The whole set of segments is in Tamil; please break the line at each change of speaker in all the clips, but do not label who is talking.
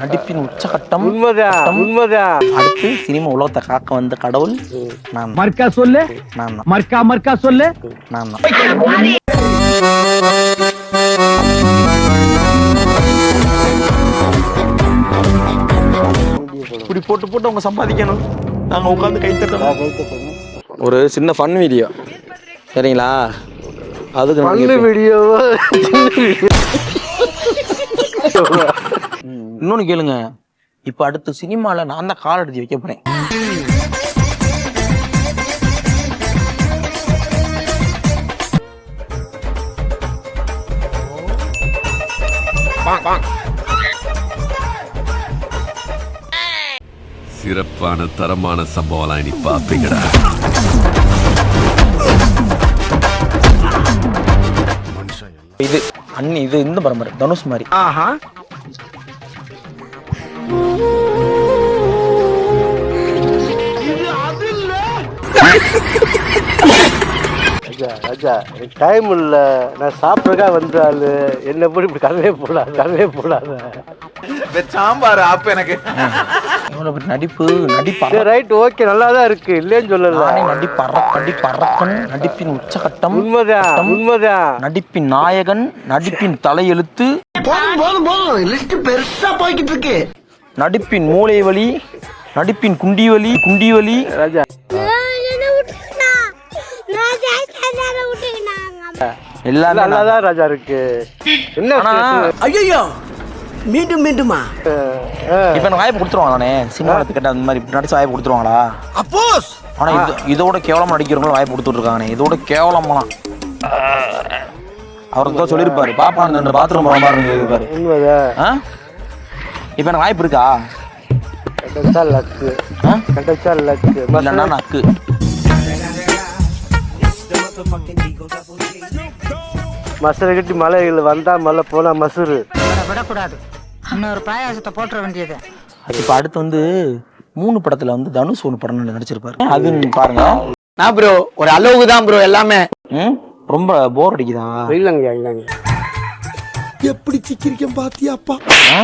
நடிப்பின் உச்சகட்டம்
உண்மைதான் உண்மைதான்.
அடுத்து சினிமா உலகத்தை காக்க வந்த கடவுள் நான்.
மர்க்கா சொல்லு.
நான்.
மர்க்கா மர்க்கா சொல்லு.
நான் இப்படி போட்டு போட்டு அவங்க சம்பாதிக்கணும். நாங்க உட்காந்து கை தட்டணும். ஒரு சின்ன ஃபன் வீடியோ சரிங்களா? அதுக்கு கேட்பேன்.
வீடியோவா
இன்னொன்னு கேளுங்க. இப்ப அடுத்து சினிமால நான் தான் கால் எடுத்து வைக்க போறேன்.
சிறப்பான தரமான சம்பவம்லாம் இனி பார்ப்பீங்கடா
இது அண்ணி இது இந்த பரம்பரை தனுஷ் மாதிரி.
ஆஹா. ராஜா ராஜா எனக்கு டைம் இல்ல. நான் சாப்பிட்றக்கா வந்தாலு என்ன போய் இப்படி கதவே போடாது கதவே போடாத.
சாம்பார் ஆப்பு எனக்கு.
நடிப்பு நடிப்பு
ரைட் ஓகே நல்லா தான் இருக்கு. இல்லைன்னு சொல்லல.
நானே நடி பற நடி பறக்கன் நடிப்பின் உச்சகட்டம்
உண்மைதான் உண்மைதான்.
நடிப்பின் நாயகன் நடிப்பின் தலையெழுத்து.
போதும் போதும் போதும். லிஸ்ட் பெருசா போய்கிட்டு இருக்கு.
நடிப்பின் மூளை வலி நடிப்பின் குண்டி வலி குண்டி வலி.
ராஜா.
எல்லாமே
நல்லா தான் ராஜா இருக்கு. என்ன
ஐயோ மீண்டும் மீண்டுமா?
இப்ப எனக்கு வாய்ப்பு கொடுத்துருவாங்க சினிமா கேட்ட அந்த மாதிரி நடிச்சு வாய்ப்பு கொடுத்துருவாங்களா?
அப்போஸ்!
ஆனா இது இதோட கேவலமா நடிக்கிறவங்களும் வாய்ப்பு கொடுத்துட்டு இருக்காங்க இதோட கேவலமா அவருக்கு தான் சொல்லியிருப்பாரு. பாப்பா அந்த பாத்ரூம் போற மாதிரி ஆ? இப்ப எனக்கு வாய்ப்பு இருக்கா?
கிடைச்சா லக்கு? கிடைச்சா லக்கு.
இல்லைன்னா நக்கு.
மசரை கட்டி மலைகள் வந்தா மலை போனா மசுரு.
விடக்கூடாது. இன்னொரு பாயாசத்தை போட்டுற வேண்டியது.
இப்ப அடுத்து வந்து மூணு படத்துல வந்து தனுஷ் ஒன்று படம் நடிச்சிருப்பாரு. அது பாருங்க.
நான் ப்ரோ ஒரு அளவுக்கு தான் ப்ரோ எல்லாமே.
ம்? ரொம்ப போர் அடிக்குதா?
இல்லைங்க இல்லைங்க.
எப்படி சிக்கிரிக்கம் பாத்தியாப்பா
ஆ?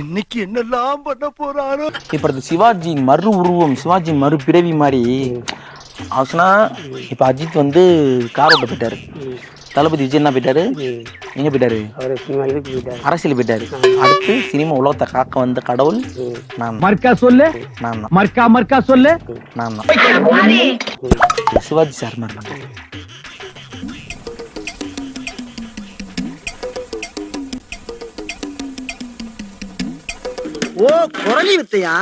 இன்னைக்கு என்னெல்லாம் பண்ண போறாரோ?
இப்ப அடுத்து சிவாஜி மறு உருவம் சிவாஜி மறு பிறவி மாதிரி. ஆச்சுன்னா இப்ப அஜித் வந்து கார் ஓட்ட போயிட்டாரு. தளபதி விஜய் என்ன போயிட்டாரு? எங்க போயிட்டாரு? அரசியல் போயிட்டாரு. அடுத்து சினிமா உலகத்தை காக்க வந்த கடவுள் நான்.
மர்க்கா சொல்லு?
நான் தான்.
மர்க்கா மர்க்கா சொல்லு?
நான் தான். சிவாஜி சார் மாதிரி
ஓ குரலி வித்தையா?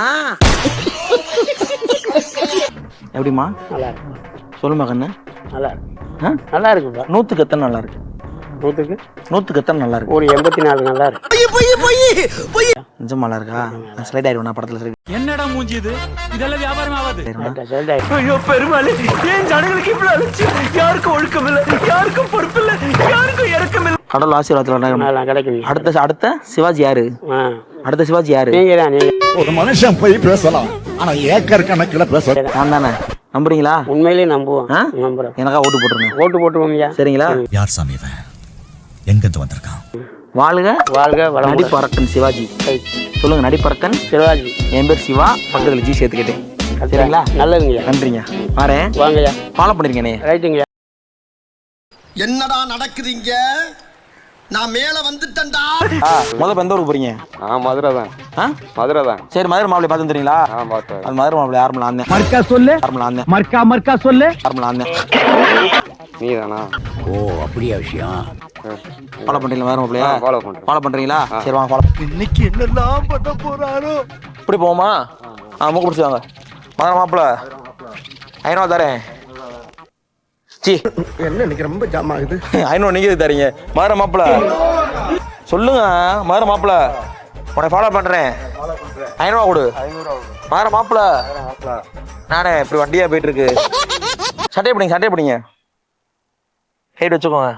எப்படிம்மா?
நல்லா இருக்கு.
சொல்லுமா கண்ணு
நல்லா இருக்கு? நல்லா இருக்குப்பா.
நூத்துக்கு எத்தனை நல்லா இருக்கு?
நூற்றுக்கு
நூத்துக்கு எத்தனை நல்லா இருக்கு?
ஒரு எண்பத்தி நாலு நல்லா இருக்கு.
நிஜம் நல்லா இருக்கா? நான் ஸ்லைட் ஆயிடுவேன் படத்துல slide
என்னடா மூஞ்சி இது? இதெல்லாம் வியாபாரம் ஆகாது?
சரி.
ஐயோ பெருமாளே ஏன் ஜனங்களுக்கு இவ்வளவு அலட்சியம்? யாருக்கும் ஒழுக்கம் இல்ல யாருக்கும் பொறுப்பு இல்ல யாருக்கும் இறக்கம் இல்ல
கடவுள் ஆசீர்வாதத்தில் அடுத்த அடுத்த சிவாஜி யாரு? அடுத்த சிவாஜி யாரு?
நீங்க தான் நீங்க.
ஒரு மனுஷன் போய் பேசலாம். ஆனா ஏக்கர் கணக்குல பேச
நான் தானே. நம்புறீங்களா?
உண்மையிலேயே நம்புவோம்
ஆ?
நம்புறோம்
எனக்கா ஓட்டு போட்டுருங்க.
ஓட்டு போட்டுருவோம்யா.
சரிங்களா?
யார் சாமி இவன்? எங்கிருந்து வந்திருக்கான்?
வாழ்க.
வாழ்க
நடிப்பறக்கன் சிவாஜி. சொல்லுங்க நடிப்பறக்கன்
சிவாஜி.
என் பேர் சிவா. பக்கத்துல ஜி சேர்த்துக்கிட்டேன். சரிங்களா?
நல்லதுங்கய்யா.
நன்றிங்க. வரேன்.
வாங்கய்யா.
ஃபாலோ பண்ணிருக்கேனே.
ரைட்டுங்கய்யா
என்னடா நடக்குதுங்க? நான் மேல வந்துட்டேன்டா.
ஆ முதல்ல இப்ப எந்த ஊருக்கு போறீங்க?
நான் மதுரை தான்
ஆ?
மதுரை தான்
சரி மதுரை மாப்பிள்ளை பார்த்து தெரியுங்களா
நான் பார்த்தேன்
அது மதுரை மாப்பிள்ளை ஆரம்பில் ஆந்தேன்
மர்க்கா சொல்லு.
ஆரம்பில் ஆந்தேன்
மர்க்கா மர்க்கா சொல்லு.
ஆரம்பில் ஆந்தேன்
நீ தானா
ஓ அப்படியா விஷயம்?
ஃபாலோ பண்றீங்களா மதுரை மாப்பிள்ளையா?
ஃபாலோ பண்றேன்.
ஃபாலோ பண்றீங்களா? சரி வாங்க ஃபாலோ
இன்னைக்கு என்னெல்லாம் பண்ண போறாரோ?
இப்படி போவோமா? ஆ மூக்கு பிடிச்சி வாங்க. மதுரை மாப்பிள்ளை. ஐநூறுவா தரேன். சி.
ரொம்ப ஜாம் ஆகுது.
ஐநோ நீங்க தரீங்க. மாற மாப்பிள. சொல்லுங்க மாற மாப்பிள. உன்னை ஃபாலோ பண்றேன். ஐநூறுவா கொடு. மாற மாப்பிள. நானே இப்படி வண்டியா போயிட்டு இருக்கு சட்டை பிடிங்க. சட்டை ஹைட் வச்சுக்கோங்க.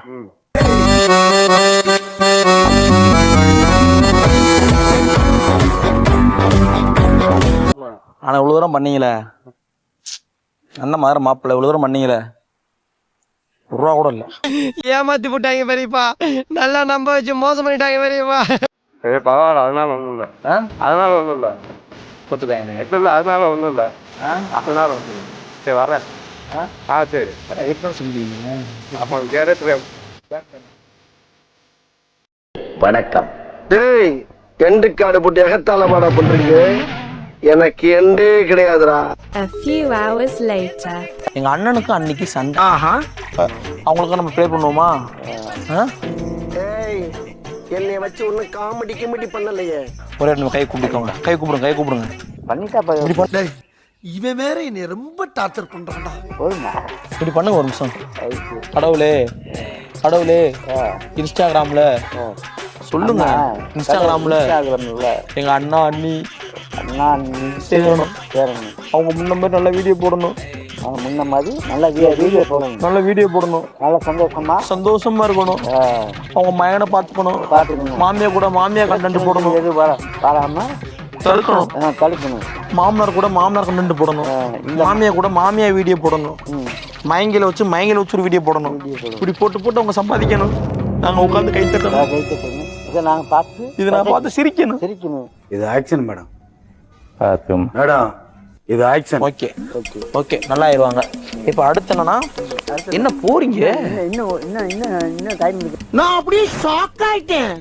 ஆனால் இவ்வளோ தூரம் பண்ணீங்களே. அந்த மாதிரி மாப்பிள்ளை இவ்வளோ தூரம் பண்ணீங்களே. ரூபா கூட இல்லை.
ஏமாத்தி போட்டாங்க பெரியப்பா. நல்லா நம்ப வச்சு மோசம் பண்ணிட்டாங்க பெரியப்பா.
ஏ பரவாயில்ல அதனால ஒன்றும் இல்லை. அதனால ஒன்றும் இல்லை.
கொத்துக்காங்க
இல்லை இல்லை அதனால ஒன்றும் இல்லை. அதனால ஒன்றும் இல்லை. சரி வரேன். ஆ? சரி. அப்போ கேரட்
வணக்கம். டேய் எண்டு காடு போட்டு எகத்தால பாடா பண்றீங்க எனக்கு எண்டே கிடையாதுடா.
A few hours later.
எங்க அண்ணனுக்கு அன்னைக்கு சண்டை. அவங்களுக்கு நம்ம ப்ளே பண்ணுவோமா? ஆ?
டேய் என்னைய வச்சு ஒன்னும் காமெடி கிமெடி பண்ணலையே.
ஒரே நம்ம கை கூப்பிடுக்கோங்க கை கூப்பிடுங்க கை கூப்பிடுங்க இப்படி பண்ணு.
டேய் இவன் வேற என்னை ரொம்ப டார்ச்சர் பண்றான்டா.
இப்படி பண்ணுங்க ஒரு நிமிஷம். கடவுளே கடவுளே இன்ஸ்டாகிராம்ல சொல்லுங்க இன்ஸ்டாகிராம்ல எங்க அண்ணா அண்ணி சேரணும் அவங்க முன்ன மாதிரி நல்ல வீடியோ போடணும்.
முன்ன மாதிரி நல்ல வீடியோ போடுங்க
நல்ல வீடியோ போடணும்.
நல்ல சந்தோஷமா?
சந்தோஷமா இருக்கணும். அவங்க மயனை பார்த்துக்கணும்.
பார்த்துக்கணும்.
மாமியா கூட மாமியா கண்டென்ட் போடணும்.
எது வர வராம
தடுக்கணும்.
ஆ, தடுக்கணும்.
மாமனார் கூட மாமனார் கண்டென்ட் போடணும். மாமியா கூட மாமியா வீடியோ போடணும். மயங்கில வச்சு மயங்கில வச்சு ஒரு வீடியோ போடணும். இப்படி போட்டு போட்டு அவங்க சம்பாதிக்கணும். நாங்க உட்காந்து கை தட்டணும்.
கை தட்டணும். இதை நாங்கள் பார்த்து
இதை நான் பார்த்து சிரிக்கணும்.
சிரிக்கணும்.
இது ஆக்ஷன் மேடம். மேடம் இது ஆக்ஷன்
ஓகே ஓகே நல்லா ஆயிடுவாங்க இப்போ அடுத்து என்னன்னா என்ன போறீங்க?
இன்னும் இன்னும் இன்னும் இன்னும் டைம் இருக்கு
நான் அப்படியே ஷாக் ஆயிட்டேன்.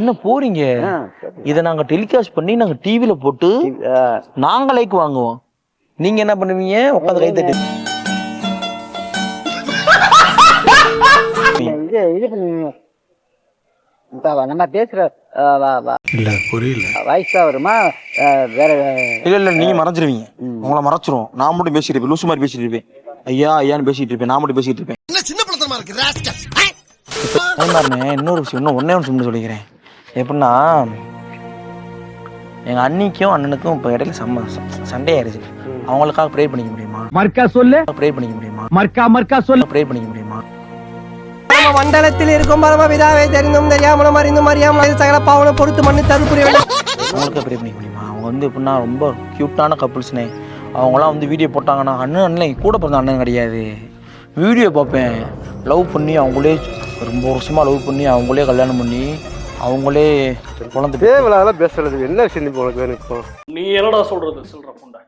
என்ன போறீங்க? இதை நாங்க டெலிகாஸ்ட் பண்ணி நாங்க டிவில போட்டு நாங்க லைக் வாங்குவோம். நீங்க என்ன பண்ணுவீங்க? உட்காந்து கை தட்டி.
இது பண்ணுவீங்க. இப்ப நம்ம பேசுற
இல்ல புரியல.
வாய்ஸ் தான் வருமா? வேற
இல்ல இல்ல நீங்க மறைஞ்சிருவீங்க. உங்களை மறைச்சிரும் நான் மட்டும் பேசிட்டு இருப்பேன். லூசு மாதிரி பேசிட்டு இருப்பேன். ஐயா ஐயான்னு பேசிட்டு இருப்பேன். நான் மட்டும் பேசிட்டு இருப்பேன்.
என்ன சின்ன பிள்ளைத்தனமா இருக்கு
இன்னொரு விஷயம் இன்னும் ஒன்னே ஒன்று சொல்லி சொல்லிக்கிறேன். எப்படின்னா எங்க அண்ணிக்கும் அண்ணனுக்கும் இப்போ இடையில சம்ம சண்டே ஆயிடுச்சு அவங்களுக்காக ப்ரே பண்ணிக்க முடியுமா?
மர்க்கா சொல்லு.
ப்ரே பண்ணிக்க முடியுமா?
மர்க்கா மர்க்கா சொல்லு.
ப்ரே பண்ணிக்க முடியுமா?
பரம மண்டலத்தில் இருக்கும் பரம பிதாவை தெரிந்தும் தெரியாமலும் அறிந்தும் அறியாமல் சகல பாவனை பொறுத்து மண்ணு தருப்புரிய
அவங்களுக்கு ப்ரே பண்ணிக்க முடியுமா? அவங்க வந்து எப்படின்னா ரொம்ப க்யூட்டான கப்புள்ஸ்னே அவங்களாம் வந்து வீடியோ போட்டாங்கன்னா அண்ணன் அண்ணன் கூட பிறந்த அண்ணன் கிடையாது. வீடியோ பார்ப்பேன். லவ் பண்ணி அவங்களே ரொம்ப வருஷமாக லவ் பண்ணி அவங்களே கல்யாணம் பண்ணி அவங்களே குழந்தை
தேவையில்லாத பேசுறது. என்ன விஷயம் உனக்கு வேணும் இப்போ?
நீ என்னடா சொல்றது சொல்ற புண்டை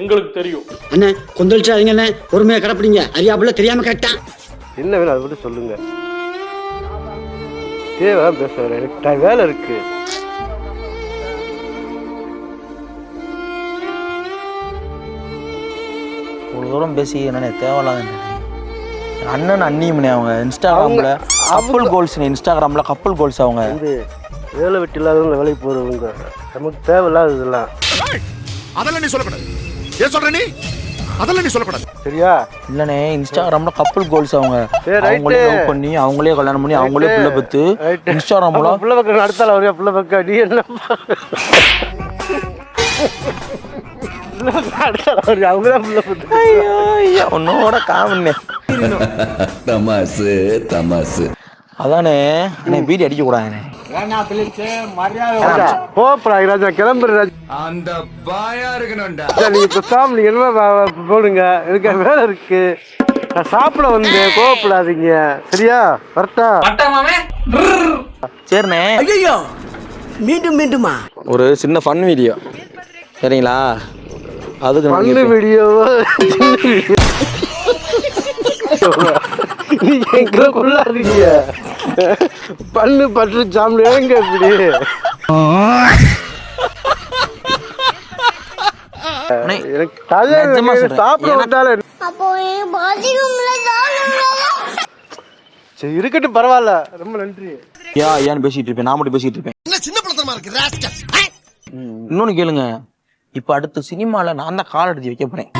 எங்களுக்கு தெரியும்.
அண்ணே கொந்தளிச்சாதீங்க அண்ணே பொறுமையா கிடப்பிடிங்க. அறியாப்புல தெரியாம கேட்டான்.
என்ன வேணும் அதை மட்டும் சொல்லுங்க. தேவைதான் பேசுறேன் எனக்கு ட- வேலை இருக்கு.
இவ்வளோ தூரம் பேசி என்னண்ணே தேவையில்லாத அண்ணன் அண்ணியும்னே அவங்க இன்ஸ்டாகிராமில் கப்புள் கோல்ஸ் இன்ஸ்டாகிராமில் கப்புள் கோல்ஸ் அவங்க.
வந்து வேலை வெட்டி இல்லாதவங்க வேலைக்கு போறவங்க நமக்கு தேவையில்லாத இதெல்லாம்
அதெல்லாம் நீ சொல்லக்கூடாது. ஏன் சொல்ற நீ? அதெல்லாம் நீ சொல்லக்கூடாது.
சரியா?
இல்லைண்ணே இன்ஸ்டாகிராமில் கப்புள் கோல்ஸ் அவங்க. அவங்களே லவ் பண்ணி அவங்களே கல்யாணம் பண்ணி அவங்களே பிள்ளை பெற்று
Right.
இன்ஸ்டாகிராம்
அப்ப
மூலம்
புள்ள பக்கம் அடுத்தால வரையா? புள்ள பக்கம் நீ என்ன
உன்னோட காமண்ணே
தமாசு தமாசு.
அதானே அண்ணே பீடி அடிக்க கூடாதுண்ணே.
போப்பா ராஜா கிளம்புற ராஜா
அந்த பாயா இருக்கணும்டா.
ராஜா, நீங்க பேசாம நீங்க என்ன போடுங்க. எனக்கு வேலை இருக்கு. நான் சாப்பிட வந்தேன் கோவப்படாதீங்க. சரியா? கரெக்டா?
சரிண்ணே.
ஐயோ மீண்டும் மீண்டுமா?
ஒரு சின்ன ஃபன் வீடியோ சரிங்களா? அதுக்கு
சின்ன வீடியோ நீங்க எங்களுக்குள்ள பண்ணு பட்டு சாப்பிடு ஏங்க இப்படி சரி இருக்கட்டும் பரவாயில்ல. ரொம்ப நன்றி.
ஐயா ஐயான்னு பேசிட்டு இருப்பேன். நான் மட்டும் பேசிட்டு இருப்பேன்.
என்ன சின்ன பிள்ளைத்தனமா இருக்கு ராஸ்கல்
இன்னொன்னு கேளுங்க. இப்போ அடுத்து சினிமால நான் தான் கால் எடுத்து வைக்க போறேன்.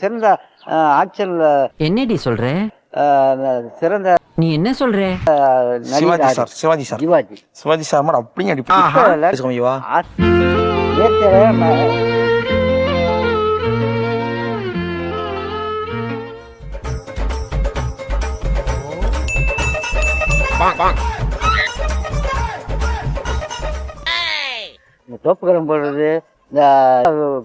சிறந்த ஆக்ஷன்ல
என்னடி சொல்ற?
சிறந்த
நீ என்ன சொல்ற?
Shivaji sir Shivaji sir.
Shivaji.
Shivaji sir மாதிரி அப்படியே அடிப்பா
தோப்புக்கரம் போடுறது இந்த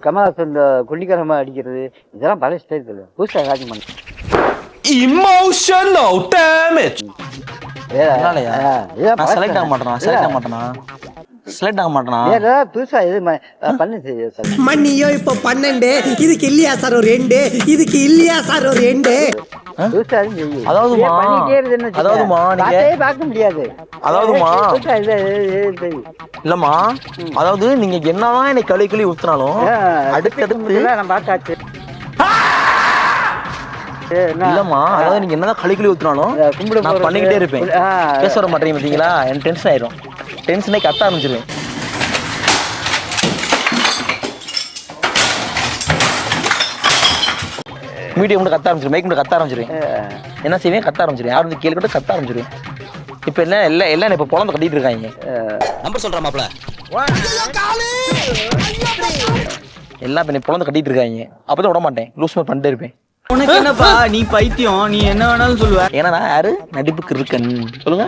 கமலாசன் இந்த குண்டிக்கரமா அடிக்கிறது இதெல்லாம் பழைய ஸ்டைல் புதுசாக காட்சி பண்ண.
இமோஷனல் டேமேஜ்
வேற- பழசு.
செலக்ட் ஆக மாட்டேனா? செலக்ட் ஆக மாட்டேனா? செலக்ட் ஆக மாட்டேனா?
வேற ஏதாவது புதுசா இது பண்ணு.
மணியோ இப்போ பன்னெண்டு. இதுக்கு இல்லையா சார் ஒரு ரெண்டு. இதுக்கு இல்லையா சார் ஒரு ரெண்டு.
புதுசா எதுவும் செய்யு.
அதாவதுமா,
இருந்தேன்னு வச்சுக்க,
அதாவதுமா, நீங்க-
பார்க்க முடியாது.
அதாவதுமா. இல்லம்மா. அதாவது நீங்க என்னதான் என்னை கழுவி கழுவி ஊத்துனாலும் அடுத்தடுத்து
நான் பார்த்தாச்சு?
இல்லம்மா அதாவது நீங்க என்னதான் கழுவி கழுவி ஊத்துனாலும் நான் பண்ணிக்கிட்டே இருப்பேன். பேச வர மாட்டேங்க பாத்தீங்களா எனக்கு டென்ஷன் ஆயிரும். டென்ஷனே கத்த ஆரம்பிச்சிருவேன். மீடியம் மட்டும் கத்த ஆரம்பிச்சிருவேன் மைக் மட்டும் கத்த ஆரம்பிச்சிருவேன். என்ன செய்வேன்? கத்த ஆரம்பிச்சிருவேன். யாரும் வந்து கேள்வி கூட கத்த ஆரம்பிச்சிருவேன். இப்போ எல்லாம் எல்லாம் எல்லாம் இப்போ குழந்தை கட்டிட்டு இருக்காங்க.
நம்பர் சொல்ற மாப்ள
எல்லாம் இப்போ குழந்தை கட்டிட்டு இருக்காங்க. அப்பதான் விட மாட்டேன். லூஸ் மாதிரி பண்ணிட்டே இருப்பேன்.
உனக்கு என்னப்பா? நீ பைத்தியம். நீ என்ன வேணாலும் சொல்லுவ.
ஏன்னா நான் யாரு? நடிப்புக்கு இருக்கன். சொல்லுங்க.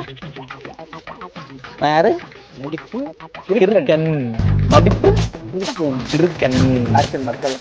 யாரு? நடிப்பு இருக்கன் நடிப்பு இருக்கன்
மக்கள்